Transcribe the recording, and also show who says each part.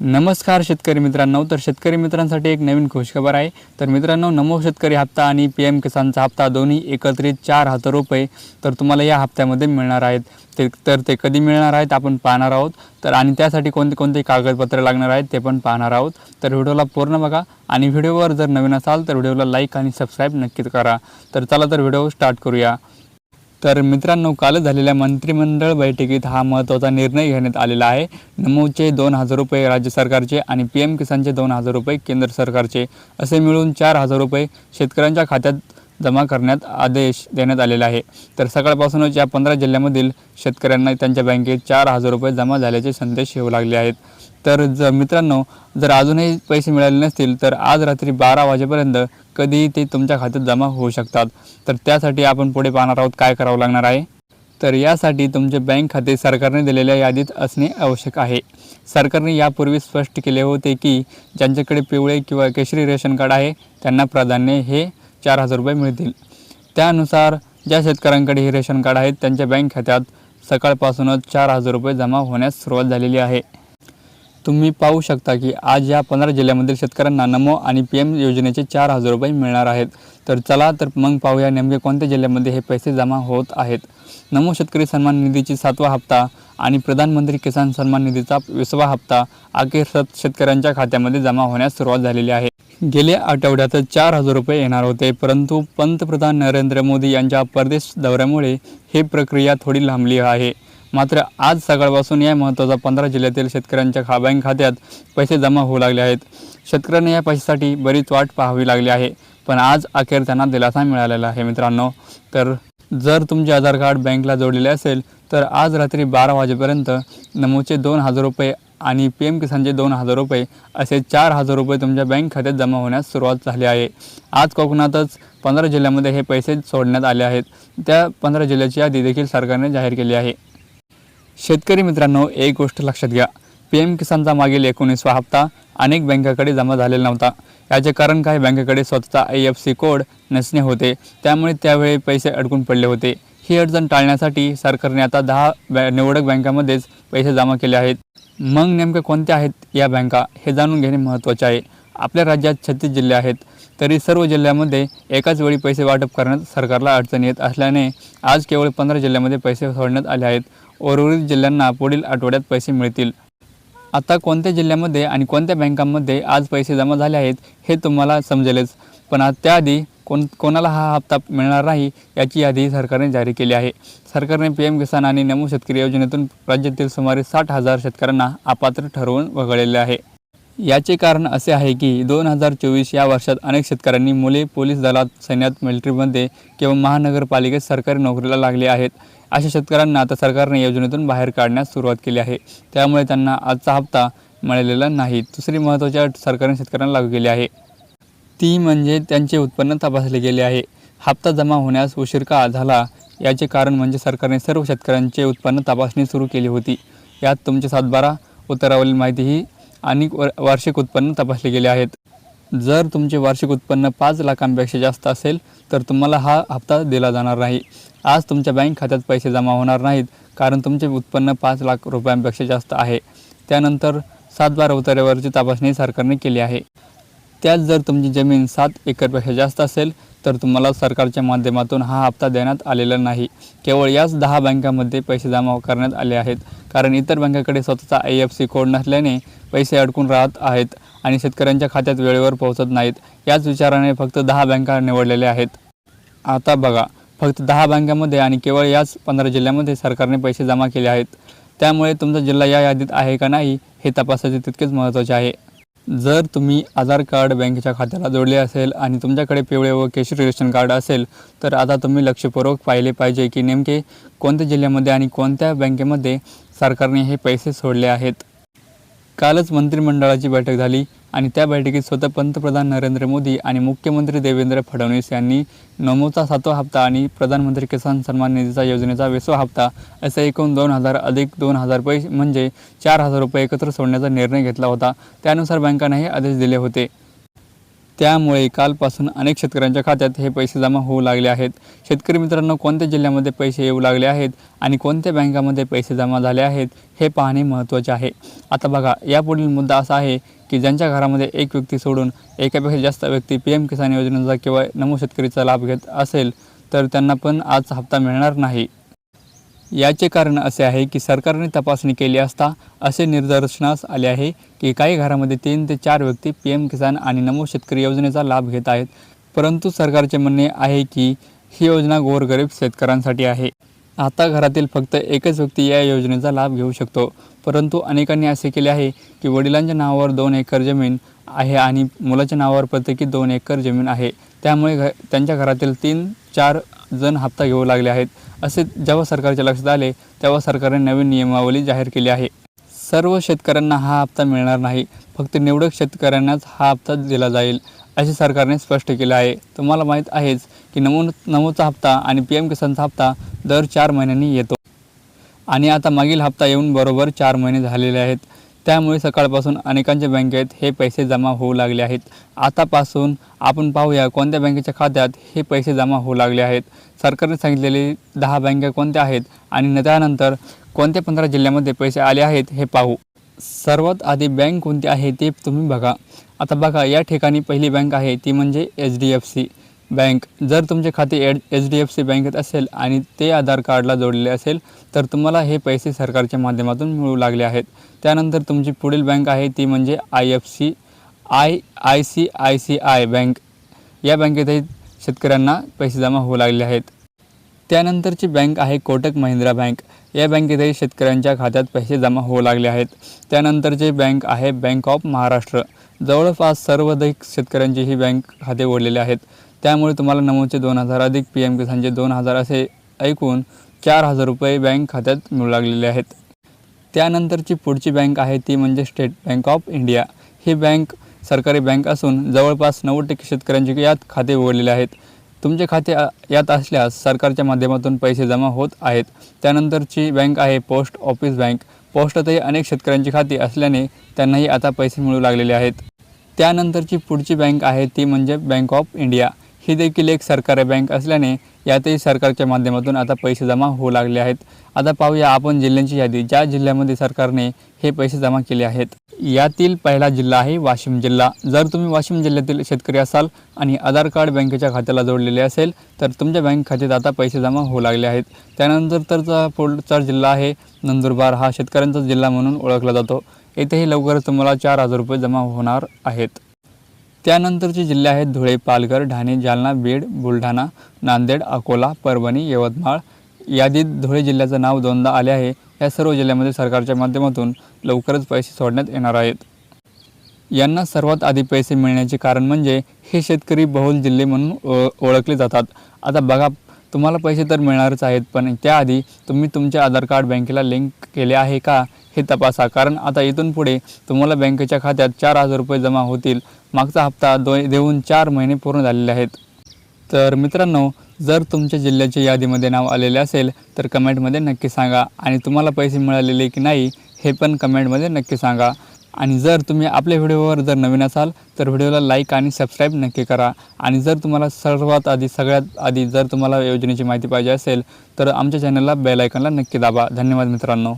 Speaker 1: नमस्कार शेतकरी मित्रांनो. तर शेतकरी मित्रांसाठी एक नवीन खुशखबर आहे. तर मित्रांनो नमो शेतकरी हप्ता आणि पी एम किसानचा हप्ता दोन्ही एकत्रित चार हजार रुपये तर तुम्हाला या हप्त्यामध्ये मिळणार आहेत. ते तर ते कधी मिळणार आहेत आपण पाहणार आहोत. तर आणि त्यासाठी कोणते कोणते कागदपत्र लागणार आहेत ते पण पाहणार आहोत. तर व्हिडिओला पूर्ण बघा आणि व्हिडिओवर जर नवीन असाल तर व्हिडिओला लाईक आणि सबस्क्राईब नक्कीच करा. तर चला तर व्हिडिओ स्टार्ट करूया. तर मित्रांनो काल झालेल्या मंत्रिमंडळ बैठकीत हा महत्त्वाचा निर्णय घेण्यात आलेला आहे. नमोचे दोन हजार रुपये राज्य सरकारचे आणि पी एम किसानचे दोन हजार रुपये केंद्र सरकारचे. असे मिळून चार हजार रुपये शेतकऱ्यांच्या खात्यात जमा करण्यात आदेश देण्यात आलेला आहे. तर सकाळपासूनच या पंधरा जिल्ह्यामधील शेतकऱ्यांना त्यांच्या बँकेत चार हजार रुपये जमा झाल्याचे संदेश येऊ लागले आहेत. तर जर मित्रांनो जर अजूनही पैसे मिळाले नसतील तर आज रात्री बारा वाजेपर्यंत कधीही ते तुमच्या खात्यात जमा होऊ शकतात. तर त्यासाठी आपण पुढे पाहणार आहोत काय करावं लागणार आहे. तर यासाठी तुमचे बँक खाते सरकारने दिलेल्या यादीत असणे आवश्यक आहे. सरकारने यापूर्वी स्पष्ट केले होते की ज्यांच्याकडे पिवळे किंवा केशरी रेशन कार्ड आहे त्यांना प्राधान्य हे चार हजार रुपये मिळतील. त्यानुसार ज्या शेतकऱ्यांकडे हे रेशन कार्ड आहेत त्यांच्या बँक खात्यात सकाळपासूनच चार हजार रुपये जमा होण्यास सुरुवात झालेली आहे. तुम्ही पाहू शकता की आज या पंधरा जिल्ह्यामधील शेतकऱ्यांना नमो आणि पी एम योजनेचे चार हजार रुपये मिळणार आहेत. तर चला तर मग पाहूया नेमके कोणत्या जिल्ह्यामध्ये हे पैसे जमा होत आहेत. नमो शेतकरी सन्मान निधीची सातवा हप्ता आणि प्रधानमंत्री किसान सन्मान निधीचा विसावा हप्ता अखेर सत शेतकऱ्यांच्या खात्यामध्ये जमा होण्यास सुरुवात झालेली आहे. गेल्या आठवड्यातच चार हजार रुपये येणार होते परंतु पंतप्रधान नरेंद्र मोदी यांच्या परदेश दौऱ्यामुळे ही प्रक्रिया थोडी लांबली आहे. मात्र आज सकाळपासून या महत्त्वाचा पंधरा जिल्ह्यातील शेतकऱ्यांच्या खा बँक खात्यात पैसे जमा होऊ लागले आहेत. शेतकऱ्यांना या पैशासाठी बरीच वाट पाहावी लागली आहे. पण आज अखेर त्यांना दिलासा मिळालेला आहे मित्रांनो. तर जर तुमचे आधार कार्ड बँकला जोडलेले असेल तर आज रात्री बारा वाजेपर्यंत नमोचे दोन हजार रुपये आणि पी एम किसानचे दोन हजार रुपये असे चार हजार रुपये तुमच्या बँक खात्यात जमा होण्यास सुरुवात झाली आहे. आज कोकणातच पंधरा जिल्ह्यामध्ये हे पैसे सोडण्यात आले आहेत. त्या पंधरा जिल्ह्याची यादी देखील सरकारने जाहीर केली आहे. शेतकरी मित्रांनो एक गोष्ट लक्षात घ्या. पी एम किसानचा मागील एकोणीसवा हप्ता अनेक बँकाकडे जमा झालेला नव्हता. याचे कारण काही बँकेकडे स्वतःचा आय एफ सी कोड नसणे होते. त्यामुळे त्यावेळी पैसे अडकून पडले होते. ही अडचण टाळण्यासाठी सरकारने आता दहा बॅ निवडक बँकामध्येच पैसे जमा केले आहेत. मग नेमक्या कोणत्या आहेत या बँका हे जाणून घेणे महत्त्वाचे आहे. आपल्या राज्यात छत्तीस जिल्हे आहेत. तरी सर्व जिल्ह्यामध्ये एकाच वेळी पैसे वाटप करण्यात सरकारला अडचण येत असल्याने आज केवळ पंधरा जिल्ह्यामध्ये पैसे सोडण्यात आले आहेत. उर्वरित जिल्ह्यांना पुढील आठवड्यात पैसे मिळतील. आता कोणत्या जिल्ह्यामध्ये आणि कोणत्या बँकांमध्ये आज पैसे जमा झाले आहेत हे तुम्हाला समजेलच. पण त्याआधी कोण कोणाला हा हप्ता मिळणार नाही याची यादी सरकारने जारी केली आहे. सरकारने पी एम किसान आणि नमो शेतकरी योजनेतून राज्यातील सुमारे साठ हजार शेतकऱ्यांना अपात्र ठरवून वगळलेले आहे. याचे कारण असे आहे की दोन हजार चोवीस या वर्षात अनेक शेतकऱ्यांनी मुले पोलीस दलात सैन्यात मिलिटरीमध्ये किंवा महानगरपालिकेत सरकारी नोकरीला लागले आहेत. अशा शेतकऱ्यांना आता सरकारने योजनेतून बाहेर काढण्यास सुरुवात केली आहे. त्यामुळे त्यांना आजचा हप्ता मिळालेला नाही. दुसरी महत्त्वाची अट सरकारने शेतकऱ्यांना लागू केली आहे. ती म्हणजे त्यांचे उत्पन्न तपासले गेले आहे. हप्ता जमा होण्यास उशीर का झाला याचे कारण म्हणजे सरकारने सर्व शेतकऱ्यांचे उत्पन्न तपासणी सुरू केली होती. यात तुमचे सातबारा उत्तरावरील माहितीही आणि वार्षिक उत्पन्न तपासले गेले आहेत. जर तुमचे वार्षिक उत्पन्न पाच लाखांपेक्षा जास्त असेल तर तुम्हाला हा हप्ता दिला जाणार नाही. आज तुमच्या बँक खात्यात पैसे जमा होणार नाहीत कारण तुमचे उत्पन्न पाच लाख रुपयांपेक्षा जास्त आहे. त्यानंतर सात बारा उतार्यावरची तपासणी सरकारने केली आहे. त्यात जर तुमची जमीन सात एकरपेक्षा जास्त असेल तर तुम्हाला सरकारच्या माध्यमातून हा हप्ता देण्यात आलेला नाही. केवळ याच दहा बँकांमध्ये पैसे जमा करण्यात आले आहेत. कारण इतर बँकाकडे स्वतःचा आय एफ सी कोड नसल्याने पैसे अडकून राहत आहेत आणि शेतकऱ्यांच्या खात्यात वेळेवर पोहोचत नाहीत. याच विचाराने फक्त दहा बँका निवडलेल्या आहेत. आता बघा फक्त दहा बँकांमध्ये आणि केवळ याच पंधरा जिल्ह्यामध्ये सरकारने पैसे जमा केले आहेत. त्यामुळे तुमचा जिल्हा या यादीत आहे का नाही हे तपासायचे तितकेच महत्त्वाचे आहे. जर तुम्ही आधार कार्ड बँकेच्या खात्याला जोडले असेल आणि तुमच्याकडे पिवळे व केशरी रेशन कार्ड असेल तर आता तुम्ही लक्षपूर्वक पाहिले पाहिजे की नेमके कोणत्या जिल्ह्यामध्ये आणि कोणत्या बँकेमध्ये सरकारने हे पैसे सोडले आहेत. कालच मंत्रिमंडळाची बैठक झाली आणि त्या बैठकीत स्वतः पंतप्रधान नरेंद्र मोदी आणि मुख्यमंत्री देवेंद्र फडणवीस यांनी नमोचा सातवा हप्ता आणि प्रधानमंत्री किसान सन्मान निधीचा योजनेचा विसवा हप्ता असे एकूण दोन हजार अधिक दोन हजार पैसे म्हणजे चार हजार रुपये एकत्र सोडण्याचा निर्णय घेतला होता. त्यानुसार बँकांना हे आदेश दिले होते. त्यामुळे कालपासून अनेक शेतकऱ्यांच्या खात्यात हे पैसे जमा होऊ लागले आहेत. शेतकरी मित्रांनो कोणत्या जिल्ह्यामध्ये पैसे येऊ लागले आहेत आणि कोणत्या बँकामध्ये पैसे जमा झाले आहेत हे पाहणे महत्त्वाचे आहे. आता बघा यापुढील मुद्दा असा आहे की ज्यांच्या घरामध्ये एक व्यक्ती सोडून एकापेक्षा जास्त व्यक्ती पी एम किसान योजनेचा किंवा नमो शेतकरीचा लाभ घेत असेल तर त्यांना पण आज हप्ता मिळणार नाही. याचे कारण असे आहे की सरकारने तपासणी केली असता असे निदर्शनास आले आहे की काही घरामध्ये तीन ते चार व्यक्ती पी एम किसान आणि नमो शेतकरी योजनेचा लाभ घेत आहेत. परंतु सरकारचे म्हणणे आहे की ही योजना गोरगरीब शेतकऱ्यांसाठी आहे. आता घरातील फक्त एकच व्यक्ती या योजनेचा लाभ घेऊ शकतो. परंतु अनेकांनी असे केले आहे की वडिलांच्या नावावर दोन एकर जमीन आहे आणि मुलाच्या नावावर प्रत्येकी दोन एकर जमीन आहे. त्यामुळे घ त्यांच्या घरातील तीन चार जण हप्ता घेऊ लागले आहेत. असे जेव्हा सरकारच्या लक्षात आले तेव्हा सरकारने नवीन नियमावली जाहीर केली आहे. सर्व शेतकऱ्यांना हा हप्ता मिळणार नाही. फक्त निवडक शेतकऱ्यांनाच हा हप्ता दिला जाईल असे सरकारने स्पष्ट केले आहे. तुम्हाला माहीत आहेच की नमो नमोचा हप्ता आणि पी एम किसानचा हप्ता दर चार महिन्यांनी येतो. आणि आता मागील हप्ता येऊन बरोबर चार महिने झालेले आहेत. त्यामुळे सकाळपासून अनेकांच्या बँकेत हे पैसे जमा होऊ लागले आहेत. आतापासून आपण पाहूया कोणत्या बँकेच्या खात्यात हे पैसे जमा होऊ लागले आहेत. सरकारने सांगितलेले दहा बँका कोणत्या आहेत आणि त्यानंतर कोणत्या पंधरा जिल्ह्यामध्ये पैसे आले आहेत हे पाहू. सर्वात आधी बँक कोणती आहे ते तुम्ही बघा. आता बघा या ठिकाणी पहिली बँक आहे ती म्हणजे H D F C. Bank. जर तुमचे खाते एड एच डी एफ सी बँकेत असेल आणि ते आधार कार्डला जोडलेले असेल तर तुम्हाला हे पैसे सरकारच्या माध्यमातून मिळू लागले आहेत. त्यानंतर तुमची पुढील बँक आहे ती म्हणजे I F C I I C I C I bank. या बँकेतही शेतकऱ्यांना पैसे जमा होऊ लागले आहेत. त्यानंतरची बँक आहे कोटक महिंद्रा बँक. या बँकेतही शेतकऱ्यांच्या खात्यात पैसे जमा होऊ लागले आहेत. त्यानंतरची बँक आहे बँक ऑफ महाराष्ट्र. जवळपास सर्वाधिक शेतकऱ्यांची ही बँक खाते ओढलेले आहेत. त्यामुळे तुम्हाला नमोचे दोन हजार अधिक पी एम किसानचे दोन हजार असे ऐकून चार हजार रुपये बँक खात्यात मिळू लागलेले आहेत. त्यानंतरची पुढची बँक आहे ती म्हणजे स्टेट बँक ऑफ इंडिया ही बँक सरकारी बँक असून जवळपास नव्वद टक्के शेतकऱ्यांचे यात खाते उघडलेले आहेत. तुमचे खाते यात असल्यास सरकारच्या माध्यमातून पैसे जमा होत आहेत. त्यानंतरची बँक आहे पोस्ट ऑफिस बँक पोस्टातही अनेक शेतकऱ्यांची खाती असल्याने त्यांनाही आता पैसे मिळू लागलेले आहेत. त्यानंतरची पुढची बँक आहे ती म्हणजे बँक ऑफ इंडिया ही देखील एक सरकारी बँक असल्याने यातही सरकारच्या माध्यमातून आता पैसे जमा होऊ लागले आहेत. आता पाहूया आपण जिल्ह्यांची यादी. ज्या जिल्ह्यामध्ये सरकारने हे पैसे जमा केले आहेत यातील पहिला जिल्हा आहे वाशिम जिल्हा. जर तुम्ही वाशिम जिल्ह्यातील शेतकरी असाल आणि आधार कार्ड बँकेच्या खात्याला जोडलेले असेल तर तुमच्या बँक खात्यात आता पैसे जमा होऊ लागले आहेत. त्यानंतर तरचा पुढचा जिल्हा आहे नंदुरबार हा शेतकऱ्यांचा जिल्हा म्हणून ओळखला जातो. येथेही लवकरच तुम्हाला चार हजार रुपये जमा होणार आहेत. त्यानंतरचे जिल्हे आहेत धुळे पालघर ठाणे जालना बीड बुलढाणा नांदेड अकोला परभणी यवतमाळ. यादीत धुळे जिल्ह्याचं नाव दोनदा आले आहे. या सर्व जिल्ह्यामध्ये सरकारच्या माध्यमातून लवकरच पैसे सोडण्यात येणार आहेत. यांना सर्वात आधी पैसे मिळण्याचे कारण म्हणजे हे शेतकरी बहुल जिल्हे म्हणून ओ ओळखले जातात. आता बघा तुम्हाला पैसे तर मिळणारच आहेत पण त्याआधी तुम्ही तुमच्या आधार कार्ड बँकेला लिंक केले आहे का हे तपासा. कारण आता इथून पुढे तुम्हाला बँकेच्या खात्यात चार हजार रुपये जमा होतील. मागचा हप्ता दो देऊन चार महिने पूर्ण झालेले आहेत. तर मित्रांनो जर तुमच्या जिल्ह्याच्या यादीमध्ये नाव आलेले असेल तर कमेंटमध्ये नक्की सांगा. आणि तुम्हाला पैसे मिळालेले की नाही हे पण कमेंटमध्ये नक्की सांगा. आणि जर तुम्ही आपल्या व्हिडिओवर जर नवीन असाल तर व्हिडिओला लाईक आणि सबस्क्राईब नक्की करा. आणि जर तुम्हाला सर्वात आधी सगळ्यात आधी जर तुम्हाला योजनेची माहिती पाहिजे असेल तर आमच्या चॅनलला बेलायकनला नक्की दाबा. धन्यवाद मित्रांनो.